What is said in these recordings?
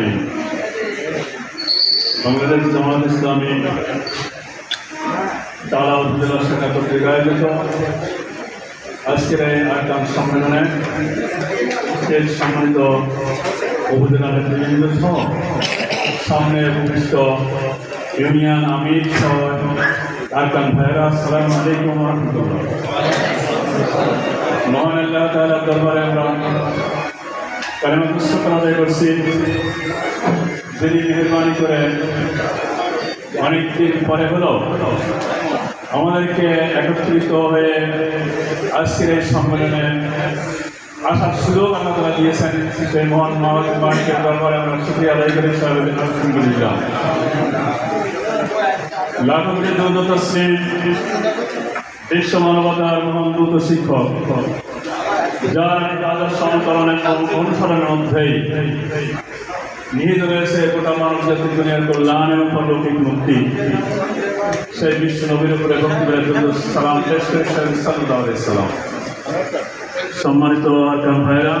আলমিন বাংলাদেশ জামাত ইসলামী তালা উপজেলা শাখা কর্তৃক আয়োজিত আজকের এই আটটাম সম্মেলনে এর সম্মানিত উপজেলা নেতৃবৃন্দ সহ সামনে উপবিষ্ট ইউনিয়ন আমির সহ আরকান ভাইরা আসসালামু আলাইকুম রহমতুল্লাহ। মহান আল্লাহ তাআলার দরবারে আমরা কালেমা পুস্তক আদায় করছি। যিনি মেহরবানি করে অনেকদিন পরে হলো, আমাদেরকে একত্রিত হয়ে আজকের এই সম্মেলনে আসার সুযোগ আল্লাহ দিয়েছেন। সেই মহান মানিকের দরবারে আমরা শুক্রিয়া আদায় করি আলহামদুলিল্লাহ লাখন্দি দৌলত বিশ্ব মানবতার মহান দূত শিক্ষক। যার অনুকরণ এবং অনুসরণের মধ্যেই নিহিত রয়েছে গোটা মানব জাতির দুনিয়ার কল্যাণ এবং পরলৌকিক মুক্তি সেই বিশ্ব নবীর উপরে সালাম পেশ করে সাল্লাম সম্মানিত আকাম ভাইরা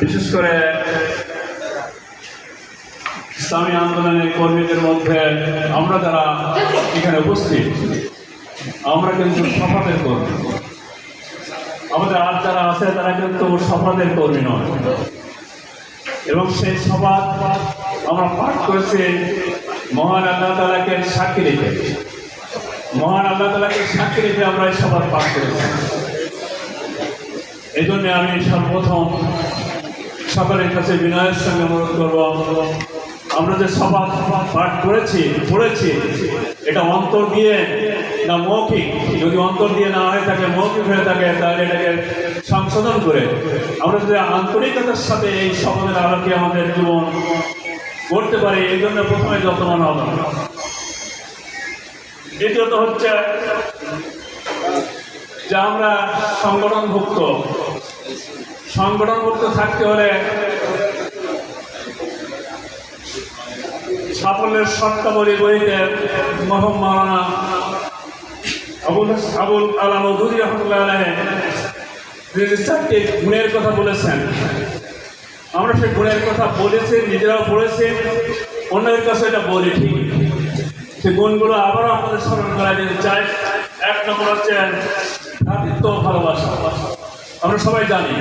বিশেষ করে ইসলামী আন্দোলনের কর্মীদের মধ্যে আমরা যারা এখানে উপস্থিত, আমরা কিন্তু সফাদের কর্মী। আমাদের আর যারা আছে, তারা কিন্তু সফাদের কর্মী নয়। এবং সেই সবাদ আমরা পাঠ করেছি মহান আল্লাহ তালাকে সাক্ষী রেখে মহান আল্লাহ তালাকে সাক্ষী রেখে আমরা এই সবাদ পাঠ করেছি। এই জন্য আমি সর্বপ্রথম সকলের কাছে বিনয়ের সঙ্গে অনুরোধ করব, আমরা যে সভা পাঠ করেছি, পড়েছি, এটা অন্তর দিয়ে না মৌখিক, যদি অন্তর দিয়ে না হয়ে থাকে, মৌখিক হয়ে থাকে, তাহলে এটাকে সংশোধন করে। আমরা যদি আন্তরিকতার সাথে এই শপথের আলোকে আমাদের জীবন করতে পারি, এই জন্য প্রথমে যত্নবান হবে দ্বিতীয়ত হচ্ছে যে আমরা সংগঠনভুক্ত। সংগঠনভুক্ত থাকতে হলে সাফল্যের শর্তাবলী বইতে মহম মাওলানা আবুল আবুল আলাম দুদি রহমতুল্লাহ তিনি গুণের কথা বলেছেন। আমরা সেই গুণের কথা বলেছি, নিজেরাও পড়েছি অন্যদের কাছে এটা বলি ঠিক। সেই গুণগুলো আবারও আপনাদের স্মরণ করা যেতে চাই। এক নম্বর হচ্ছে ভ্রাতৃত্ব ভালোবাসা। আমরা সবাই জানি,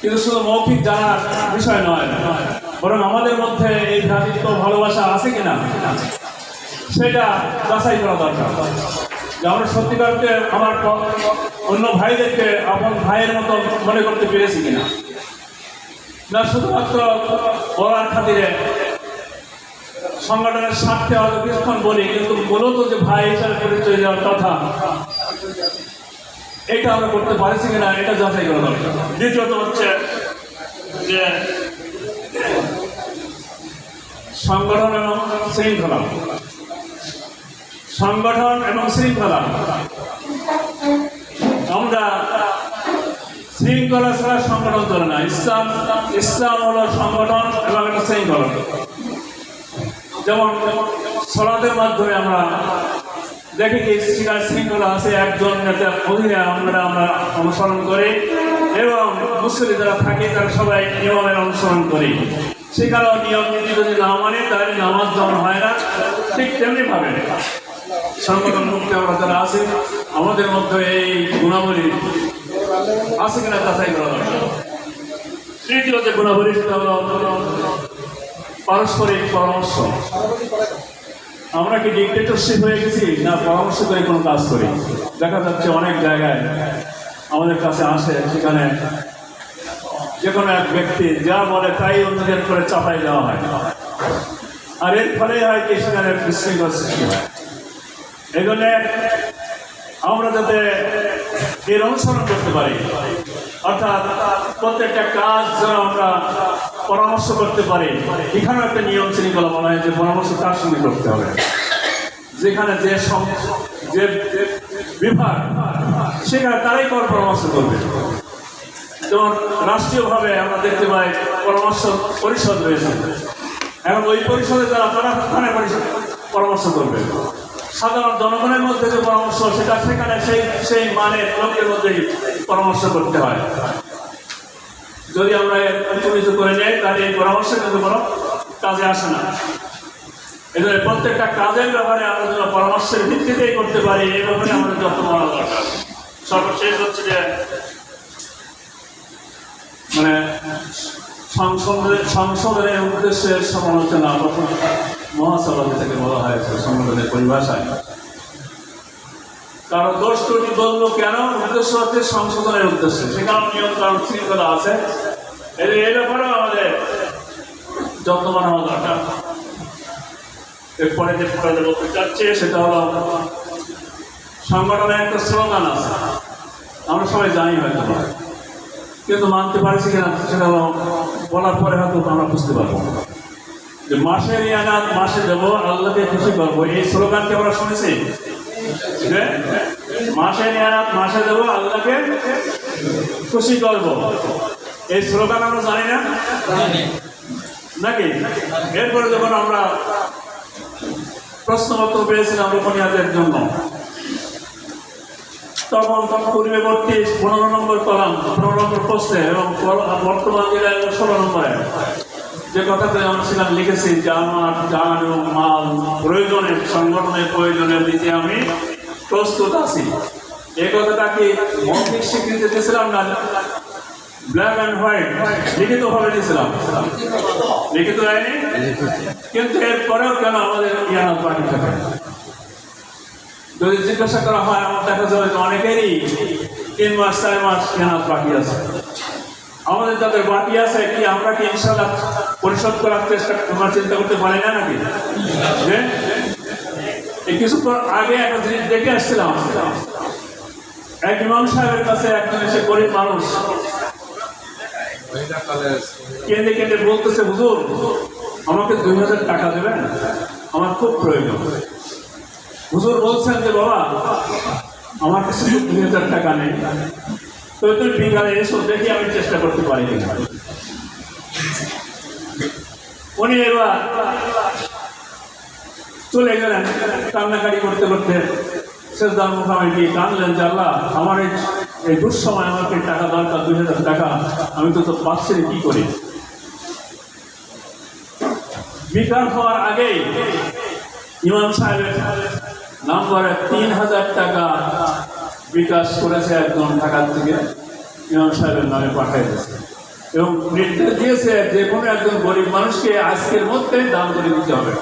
কিন্তু শুধু মৌখিক জানার বিষয় নয়, বরং আমাদের মধ্যে এই ভ্রাতৃত্ব ভালোবাসা আছে কিনা, সেটা যাচাই করা দরকার। যে আমরা সত্যিকারকে আমার অন্য ভাইদেরকে আপন ভাইয়ের মতো মনে করতে পেরেছি কিনা? না শুধুমাত্র বলার খাতিরে সংগঠনের স্বার্থে হয়তো কিছুক্ষণ বলি কিন্তু মূলত যে ভাই হিসাবে পরিচয় দেওয়ার কথা এটা আমরা করতে পারছি কিনা এটা যাচাই করা দরকার। দ্বিতীয়ত হচ্ছে যে সংগঠন এবং শৃঙ্খলা। সংগঠন এবং শৃঙ্খলা। আমরা শৃঙ্খলা ছাড়া সংগঠন চলে না। ইসলাম ইসলাম হলো সংগঠন এবং একটা শৃঙ্খলা। যেমন সলাদের মাধ্যমে আমরা দেখি যে শিকার শৃঙ্খলা আছে, একজন নেতার অধীনে আমরা আমরা অনুসরণ করি এবং মুসলিম যারা থাকে তারা সবাই নিয়মের অনুসরণ করি। সেখানেও নিয়ম নীতি যদি না মানে তাহলে নামাজ যেমন হয় না, ঠিক তেমনি ভাবে সংগঠন মুক্তি আমরা যারা আছে, আমাদের মধ্যে এই গুণাবলী আছে কিনা যাচাই করা দরকার। তৃতীয় যে গুণাবলী, সেটা হলো পারস্পরিক পরামর্শ। আমরা কি ডিক্টেটরশিপ হয়ে গেছি না পরামর্শ করে কোনো কাজ করি? দেখা যাচ্ছে অনেক জায়গায় আমাদের কাছে আসে, সেখানে যে কোনো এক ব্যক্তি যা বলে তাই অন্যদের করে চাপাই দেওয়া হয়। আর এর ফলে হয় কি, সেখানে বিশৃঙ্খল সৃষ্টি হয়। এই আমরা যাতে এর অনুসরণ করতে পারি। অর্থাৎ প্রত্যেকটা কাজ যেন আমরা পরামর্শ করতে পারি। এখানেও একটা নিয়ম শৃঙ্খলা বলা হয় যে পরামর্শ কার সঙ্গে করতে হবে। যেখানে যে যে বিভাগ, সেখানে তারাই কর পরামর্শ করবে। যেমন রাষ্ট্রীয়ভাবে আমরা দেখতে পাই পরামর্শ পরিষদ রয়েছে। এখন ওই পরিষদে যারা তারা পরামর্শ করবে। সাধারণ জনগণের মধ্যে যে পরামর্শ, সেটা সেখানে সেই সেই মানের লোকের মধ্যেই পরামর্শ করতে হয়। যদি আমরা উচ্চমিত করে যাই, তাহলে এই পরামর্শ কিন্তু কোনো কাজে আসে না। এই প্রত্যেকটা কাজের ব্যাপারে আমরা যেন পরামর্শের ভিত্তিতেই করতে পারি, এই ব্যাপারে আমাদের যত্ন নেওয়া দরকার। সর্বশেষ হচ্ছে যে মানে সংসদের সংসদের উদ্দেশ্যে সমালোচনা মহাসভা থেকে বলা হয়েছে সংসদের পরিভাষায় কারণ দোষ ত্রুটি বলব কেন? উদ্দেশ্য হচ্ছে সংশোধনের উদ্দেশ্যে। সেখানে নিয়ম কারণ শৃঙ্খলা আছে। এই ব্যাপারেও আমাদের যত্নবান হওয়া দরকার। এরপরে যে পড়াতে বলতে চাচ্ছি, সেটা হলো সংগঠনের একটা স্লোগান আছে। আমরা সবাই জানি হয়তো কিন্তু মানতে পারছি কিনা, সেটা হলো বলার পরে হয়তো আমরা বুঝতে পারব। মাসে রিয়ানাত মাসে দেবো আল্লাহকে খুশি করব এই স্লোগানকে আমরা শুনেছি? মাসে নিয়ারাত মাসে দেবো আল্লাহকে খুশি করব। এই স্লোগান আমরা জানি না? নাকি? এরপরে যখন আমরা প্রশ্নপত্র পেয়েছিলাম রোপনিয়াদের জন্য তখন পূর্ববর্তী পনেরো নম্বর কলাম পনেরো নম্বর প্রশ্নে এবং বর্তমান জেলায় ষোলো নম্বরে। যে আমরা সেখানে লিখেছি যে আমার জান এবং মাল, প্রয়োজনের, সংগঠনের প্রয়োজনে দিতে আমি প্রস্তুত আছি। এই কথাটা কি মৌখিক স্বীকৃতি দিয়েছিলাম না ব্ল্যাক অ্যান্ড হোয়াইট? লিখিতভাবে দিয়েছিলাম। লিখিত হয়নি? কিন্তু এরপরেও কেন আমাদের ইয়ানাত বাকি থাকে যদি জিজ্ঞাসা করা হয়, আমার দেখা যাবে যে অনেকেরই তিন মাস, চার মাস ইয়ানাত বাকি আছে। আমাদের যাদের বাকি আছে কি, আমরা কি ইনশাল্লাহ পরিশোধ করার চেষ্টা তোমরা চিন্তা করতে পারি না নাকি? কিছুক্ষণ আগে একটা জিনিস দেখে আসছিলাম। এক ইমাম সাহেবের কাছে একজন এসে গরিব মানুষ কেঁদে কেঁদে বলতেছে, হুজুর, আমাকে দুই হাজার টাকা দেবেন? আমার খুব প্রয়োজন। হুজুর বলছেন যে, বাবা, আমার কাছে দুই হাজার টাকা নেই। তো তুমি বিকালে এসো, দেখি আমি চেষ্টা করতে পারি উনি এবার চলে গেলেন, কান্নাকাটি করতে করতে শেষদার মুখামে গিয়ে কানলেন যে আল্লাহ, আমার এই দুঃসময় আমাকে টাকা দরকার, দুই হাজার টাকা, আমি তো তো পাচ্ছি কি করি? বিকার হওয়ার আগেই ইমাম সাহেবের নাম্বারে তিন হাজার টাকা বিকাশ করেছে একজন ঢাকার থেকে, ইমাম সাহেবের নামে পাঠিয়ে দিয়েছে। এবং নির্দেশ দিয়েছে যে কোনো একজন গরিব মানুষকে আজকের মধ্যে দান করে দিতে হবে।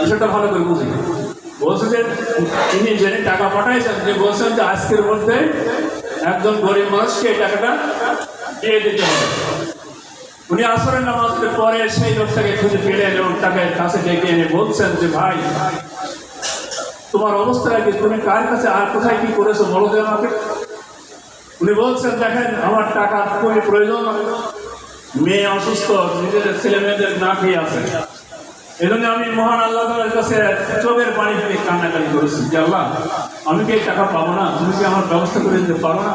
বিষয়টা ভালো করে বুঝি। বলছে যে, তিনি যিনি টাকা পাঠাইছেন যে বলছেন যে আজকের মধ্যে একজন গরিব মানুষকে এই টাকাটা দিয়ে দিতে হবে। উনি আসরের নামাজের পরে সেই লোকটাকে খুঁজে পেলেন এবং তাকে কাছে ডেকে এনে বলছেন যে, ভাই, তোমার অবস্থা কি? তুমি কার কাছে আর কোথায় কি করেছ? বলো আমাকে। উনি বলছেন, দেখেন, আমার টাকা খুবই প্রয়োজন মেয়ে অসুস্থ নিজের ছেলে মেয়েদের না খেয়ে আছে। এই জন্য আমি মহান আল্লাহ তাআলার কাছে চোখের পানি ফেলে কান্নাকাটি করেছি, যে আল্লাহ, আমি কি টাকা পাবো না? তুমি কি আমার ব্যবস্থা করে দিতে পারো না?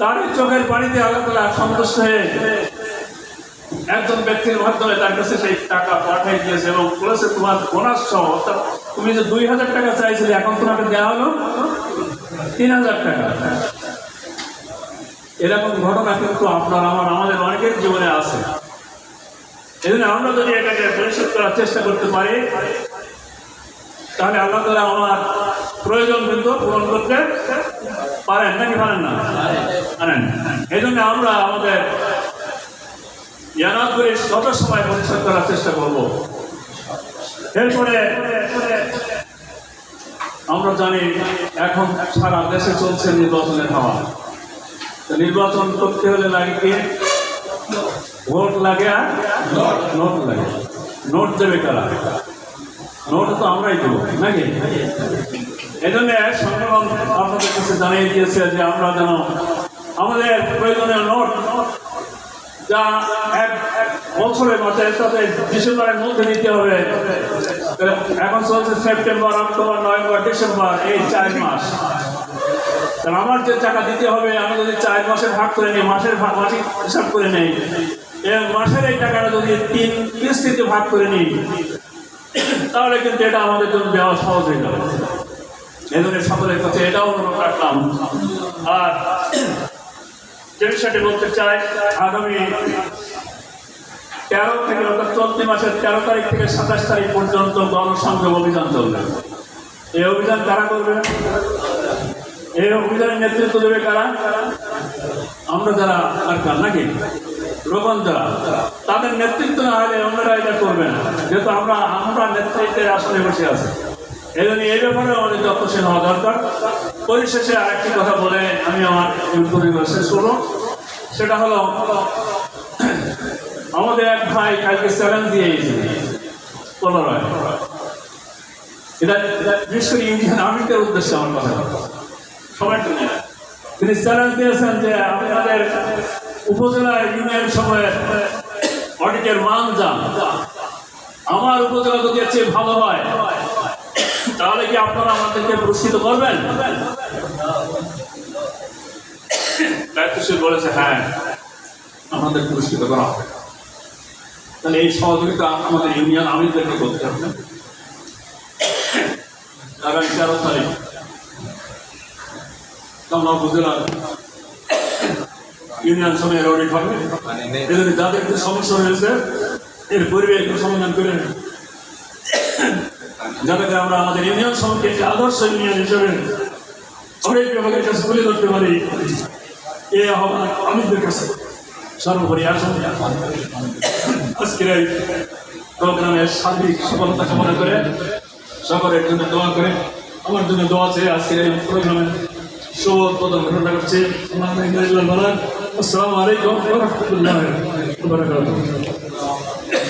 তার চোখের পানিতে আল্লাহ তালা সন্তুষ্ট হয়ে একজন ব্যক্তির মাধ্যমে তার কাছে সেই টাকা পাঠিয়ে দিয়েছে এবং বলেছে, তোমার বোনাস সহ, অর্থাৎ তুমি যে দুই হাজার টাকা চাইছিলে, এখন তোমাকে দেওয়া হলো তিন হাজার টাকা। এরকম ঘটনা কিন্তু আপনার আমার, আমাদের অনেকের জীবনে আছে। এই আমরা যদি এটাকে পরিশোধ করার চেষ্টা করতে পারি, তাহলে আল্লাহ তালা আমার প্রয়োজন কিন্তু পূরণ করতে পারেন, নাকি পারেন না? পারেন। এই জন্য আমরা আমাদের ইয়ানাদগুলি যত সময় পরিশোধ করার চেষ্টা করব। এরপরে আমরা জানি এখন সারা দেশে চলছে নির্বাচনের হাওয়া। নির্বাচন করতে হলে লাগে কি? ভোট লাগে আর নোট লাগে। নোট দেবে কারা? নোট তো আমরাই দেবো নাকি? এই জন্য সংগঠন আপনাদের কাছে জানিয়ে দিয়েছে যে আমরা যেন আমাদের প্রয়োজনীয় নোট যা এক বছরের মাথায় সাথে ডিসেম্বরের মধ্যে নিতে হবে। এখন চলছে সেপ্টেম্বর অক্টোবর নভেম্বর ডিসেম্বর এই চার মাস। তাহলে আমার যে টাকা দিতে হবে, আমি যদি চার মাসের ভাগ করে নিই, মাসের ভাগ মাসিক হিসাব করে নেই মাসের এই টাকাটা যদি তিন কিস্তিতে ভাগ করে নিই, তাহলে কিন্তু এটা আমাদের জন্য দেওয়া সহজ হয়ে যাবে। এই জন্য সকলের কাছে এটাও অনুরোধ রাখলাম। আর যে বিষয়টি বলতে চাই, আগামী তেরো থেকে অর্থাৎ চলতি মাসের তেরো তারিখ থেকে সাতাশ তারিখ পর্যন্ত গণসংযোগ অভিযান চলবে। এই অভিযান কারা করবে? এই অভিযানের নেতৃত্ব দেবে কারা? আমরা যারা আর কার নাকি? রোপণ যারা। তাদের নেতৃত্ব না হলে অন্যরা এটা করবে না। যেহেতু আমরা আমরা নেতৃত্বের আসনে বসে আছি। এই জন্য এই ব্যাপারে আমাদের যত্নশীল হওয়া দরকার। পরিশেষে আরেকটি কথা বলে আমি আমার পরিবার শেষ করব। সেটা হলো, আমাদের এক ভাই কালকে চ্যালেঞ্জ দিয়ে গেছে পনেরোয়। এটা বিশেষ করে ইন্ডিয়ান উদ্দেশ্যে আমার কথা। সবাই তো জানে। তিনি চ্যালেঞ্জ দিয়েছেন যে আপনাদের উপজেলা ইউনিয়ন সময়ের অডিটের মান যান আমার উপজেলা যদি এর চেয়ে ভালো হয়, তাহলে কি আপনারা আমাদেরকে পুরস্কৃত করবেন? দায়িত্বশীল বলেছে হ্যাঁ আমাদের পুরস্কৃত করা হবে। তাহলে এই সহযোগিতা আমাদের ইউনিয়ন আমি আমিরদেরকে করতে হবে। তেরো তারিখ কামনা উপজেলার ইউনিয়ন সময়ের অডিট হবে। এদের যাদের একটু সমস্যা হয়েছে এর পূর্বে একটু সমাধান করে যাতে আমরা আমাদের ইউনিয়ন সমিতি একটি আদর্শ ইউনিয়ন হিসেবে অনেক বিভাগের কাছে তুলে ধরতে পারি এ আহ্বান আমিদের কাছে। সর্বোপরি আসুন। আজকের এই প্রোগ্রামের সার্বিক সফলতা কামনা করে সকলের জন্য দোয়া করে। আমার জন্য দোয়া চেয়ে আজকের এই প্রোগ্রামের শুভ উদ্বোধন ঘটনা করছে আসসালামু আলাইকুম রহমতুল্লাহ